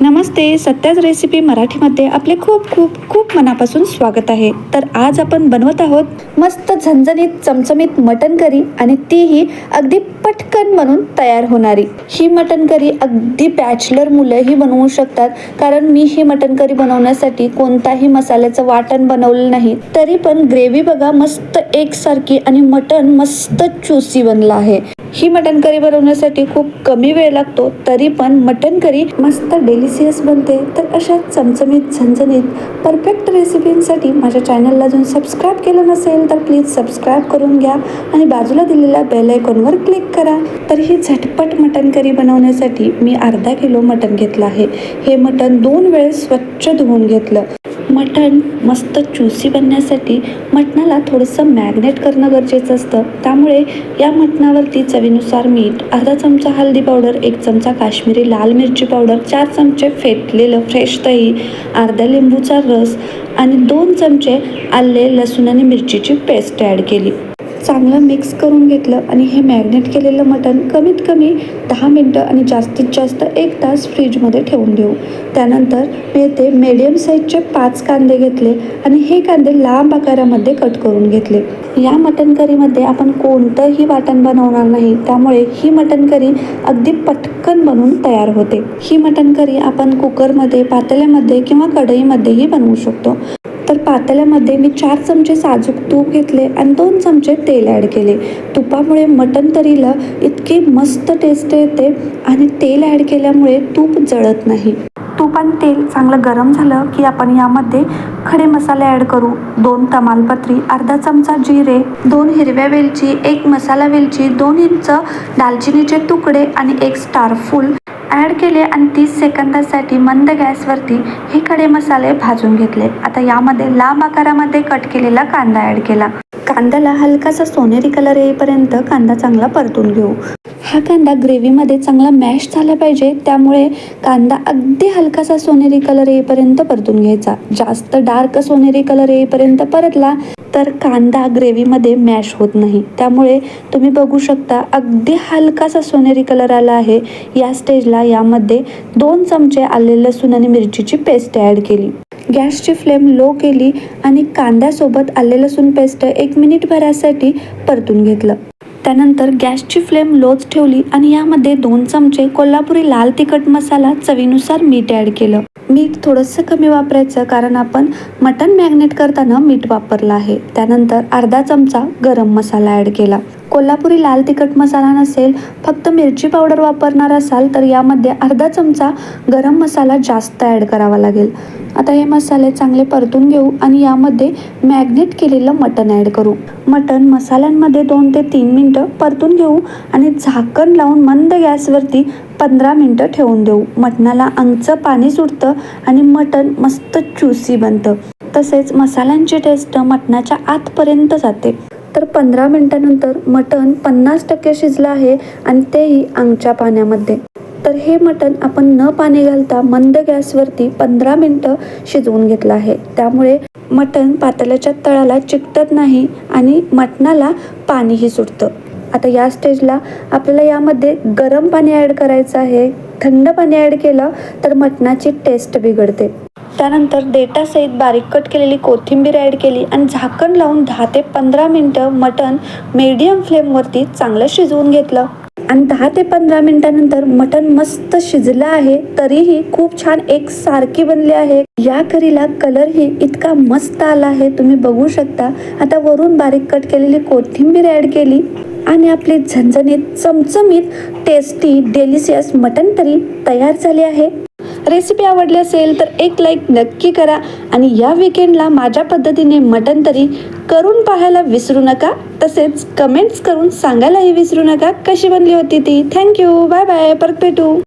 नमस्ते सत्याच recipe मराठीमध्ये आपले खूप खूप खूप मनापासून स्वागत आहे. तर आज आपण बनवत आहोत मस्त झणझणीत चमचमीत मटन करी आणि तीही अगदी पटकन बनून तयार होणारी. ही मटन करी अगदी बॅचलर मुलंही बनवू शकतात कारण मी ही मटन करी बनवण्यासाठी कोणताही मसाल्याचं वाटण बनवलं नाही. तरी पण ग्रेव्ही बघा मस्त एकसारखी आणि मटन मस्त चुसी बनलं आहे. ही मटन करी बनवण्यासाठी खूप कमी वेळ लागतो तरी पण मटन करी मस्त डेलिशियस बनते. तर अशा चमचमीत झणझणीत परफेक्ट रेसिपींसाठी माझ्या चॅनलला अजून सबस्क्राईब केलं नसेल तर प्लीज सबस्क्राईब करून घ्या आणि बाजूला दिलेल्या बेल आयकॉनवर क्लिक करा. तर ही झटपट मटन करी बनवण्यासाठी मी अर्धा किलो मटन घेतलं आहे. हे मटन दोन वेळेस स्वच्छ धुवून घेतलं. मटण मस्त चुसी बनण्यासाठी मटणाला थोडंसं मॅग्नेट करणं गरजेचं असतं. त्यामुळे या मटणावरती चवीनुसार मीठ अर्धा चमचा हळदी पावडर एक चमचा काश्मीरी लाल मिरची पावडर चार चमचे फेटलेलं फ्रेश दही अर्धा लिंबूचा रस आणि दोन चमचे आले लसूण आणि मिरचीची पेस्ट ॲड केली. चांगलं मिक्स करून घेतलं आणि हे मॅग्नेट केलेलं मटण कमीत कमी दहा मिनटं आणि जास्तीत जास्त एक तास फ्रीजमध्ये ठेवून देऊ. त्यानंतर मी येथे मिडियम साईजचे पाच कांदे घेतले आणि हे कांदे लांब आकारामध्ये कट करून घेतले. या मटण करीमध्ये आपण कोणतंही वाटण बनवणार नाही त्यामुळे ही मटण करी अगदी पटकन बनवून तयार होते. ही मटण करी आपण कुकरमध्ये पातेल्यामध्ये किंवा कढईमध्येही बनवू शकतो. तर पातेल्यामध्ये मी चार चमचे साजूक तूप घेतले आणि दोन चमचे तेल ॲड केले. तुपामुळे मटण तरीला इतकी मस्त टेस्ट येते आणि तेल ॲड केल्यामुळे तूप जळत नाही. तूप आणि तेल चांगलं गरम झालं की आपण यामध्ये खडे मसाले ॲड करू. दोन तमालपत्री अर्धा चमचा जिरे दोन हिरव्या वेलची एक मसाला वेलची दोन इंच दालचिनीचे तुकडे आणि एक स्टारफूल ॲड केले आणि तीस सेकंदासाठी मंद गॅसवरती हे खडे मसाले भाजून घेतले. आता यामध्ये लांब आकारामध्ये कट केलेला कांदा ॲड केला. कांद्याला हलकासा सोनेरी कलर येईपर्यंत कांदा चांगला परतून घेऊ. हा कांदा ग्रेव्हीमध्ये चांगला मॅश झाला पाहिजे त्यामुळे कांदा अगदी हलकासा सोनेरी कलर येईपर्यंत परतून घ्यायचा. जास्त डार्क सोनेरी कलर येईपर्यंत परतला तर कांदा ग्रेव्हीमध्ये मॅश होत नाही. त्यामुळे तुम्ही बघू शकता अगदी हलकासा सोनेरी कलर आला आहे. या स्टेजला यामध्ये दोन चमचे आले लसूण आणि मिरचीची पेस्ट ॲड केली. गॅसची फ्लेम लो केली आणि कांद्यासोबत आले लसूण पेस्ट एक मिनिटभरासाठी परतून घेतलं. त्यानंतर गॅसची फ्लेम लोच ठेवली आणि यामध्ये दोन चमचे कोल्हापुरी लाल तिखट मसाला चवीनुसार मीठ ॲड केलं. मीठ थोडंसं कमी वापरायचं कारण आपण मटन मॅग्नेट करताना मीठ वापरलं आहे. त्यानंतर अर्धा चमचा गरम मसाला ॲड केला. कोल्हापुरी लाल तिखट मसाला नसेल फक्त मिरची पावडर वापरणार असाल तर यामध्ये अर्धा चमचा गरम मसाला जास्त ॲड करावा लागेल. आता हे मसाले चांगले परतून घेऊ आणि यामध्ये मॅग्नेट केलेलं मटण ॲड करू. मटण मसाल्यांमध्ये दोन ते तीन मिनटं परतून घेऊ आणि झाकण लावून मंद गॅसवरती पंधरा मिनटं ठेवून देऊ. मटणाला अंगचं पाणी सुटतं आणि मटण मस्त चुसी बनतं. तसेच मसाल्यांची टेस्ट मटणाच्या आतपर्यंत जाते. तर पंधरा मिनटानंतर मटण पन्नास टक्के शिजलं आहे आणि तेही अंगच्या पाण्यामध्ये. तर हे मटण आपण न पाणी घालता मंद गॅसवरती पंधरा मिनटं शिजवून घेतलं आहे. त्यामुळे मटण पातेल्याच्या तळाला चिकटत नाही आणि मटणाला पाणीही सुटतं. आता या स्टेजला आपल्याला यामध्ये गरम पाणी ॲड करायचं आहे. थंड पाणी ॲड केलं तर मटणाची टेस्ट बिघडते. त्यानंतर डेटासहित बारीक कट केलेली कोथिंबीर ॲड केली आणि झाकण लावून दहा ते पंधरा मिनटं मटण मीडियम फ्लेमवरती चांगलं शिजवून घेतलं. आणि दहा ते पंधरा मिनिटानंतर मटण मस्त शिजलं आहे तरीही खूप छान एक सारखी बनली आहे. या करीला कलरही इतका मस्त आला आहे तुम्ही बघू शकता. आता वरून बारीक कट केलेली कोथिंबीर ॲड केली आणि आपली झणझणीत चमचमीत टेस्टी डेलिशियस मटण तरी तयार झाली आहे. रेसिपी आवडली असेल तर एक लाईक नक्की करा. आणि या विकेंडला माझ्या पद्धतीने मटन तरी करून पाहायला विसरू नका. तसेच कमेंट्स करून सांगायलाही विसरू नका. कशी बनली होती ती? थँक्यू बाय बाय परत भेटू.